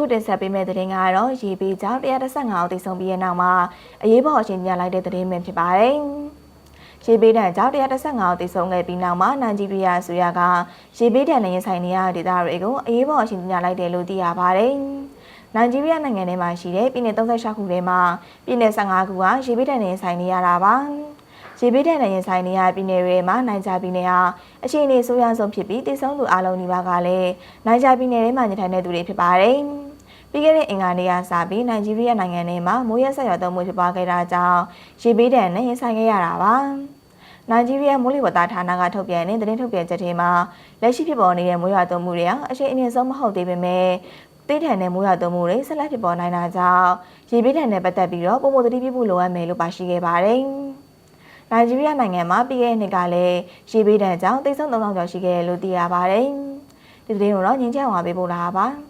ခုတင်ဆက်ပေးမယ့်သတင်းကတော့ရေပေးကြောင့်115အောင်တိတ်ဆုံးပြီးတဲ့နောက်မှာအရေးပေါ်အချိန်ညာလိုက်တဲ့သတင်းပဲဖြစ်ပါတယ်။ရေပေးတံကြောင့်115အောင်တိတ်ဆုံးခဲ့ပြီးနောက်မှာနိုင်ဂျီးရီးယားအစိုးရကရေပေးတံနဲ့ရင်ဆိုင်နေရတဲ့ဒေသတွေကိုအရေးပေါ်အချိန်ညာလိုက်တယ်လို့သိရပါတယ်။နိုင်ဂျီးရီးယားနိုင်ငံထဲမှာရှိတဲ့ပြည်နယ်36ခုထဲမှာပြည်နယ်15ခုကရေပေးတံနဲ့ရင်ဆိုင်နေရတာပါ။ရေပေးတဲ့နဲ့ရင်ဆိုင်နေရပြည်နယ်တွေမှာနိုင်ကြပြည်နယ်ဟာအခြေအနေဆိုးရွားဆုံးဖြစ်ပြီးတည်ဆုံးသူအလုံးဒီပါကလည်းနိုင်ကြပြည်နယ်ထဲမှာနေထိုင်တဲ့သူတွေဖြစ်ပါတယ်။ ပြီးခဲ့တဲ့အင်္ဂါနေ့ကစပြီးနိုင်ဂျီးရီးယားနိုင်ငံထဲမှာမိုးရက်ဆက်ရွာသွန်းမှုဖြစ်ပွားခဲ့တာကြောင့်ရေပေးတဲ့နဲ့ရင်ဆိုင်ခဲ့ရတာပါ။နိုင်ဂျီးရီးယားမိုးလေဝသဌာနကထုတ်ပြန်တဲ့သတင်းထုတ်ပြန်ချက်ထဲမှာလက်ရှိဖြစ်ပေါ်နေတဲ့မိုးရွာသွန်းမှုတွေဟာအခြေအနေဆုံးမဟုတ်သေးပေမဲ့တိထန်တဲ့မိုးရွာသွန်းမှုတွေဆက်လက်ဖြစ်ပေါ်နိုင်တာကြောင့်ရေပေးတဲ့နဲ့ပတ်သက်ပြီးတော့ပုံမသတိပြုဖို့လိုအပ်မယ်လို့ပါရှိခဲ့ပါတယ်။နိုင်ဂျီးရီးယားနိုင်ငံမှာပြည်ရဲ့နှစ်ကလည်းရေပေးတဲ့ကြောင့်တိတ်ဆုံး3000ကျော်ရှိခဲ့တယ်လို့သိရပါတယ်။ဒီသတင်းကိုတော့ငင်းချောင်းပါပေးပို့လာပါပါ။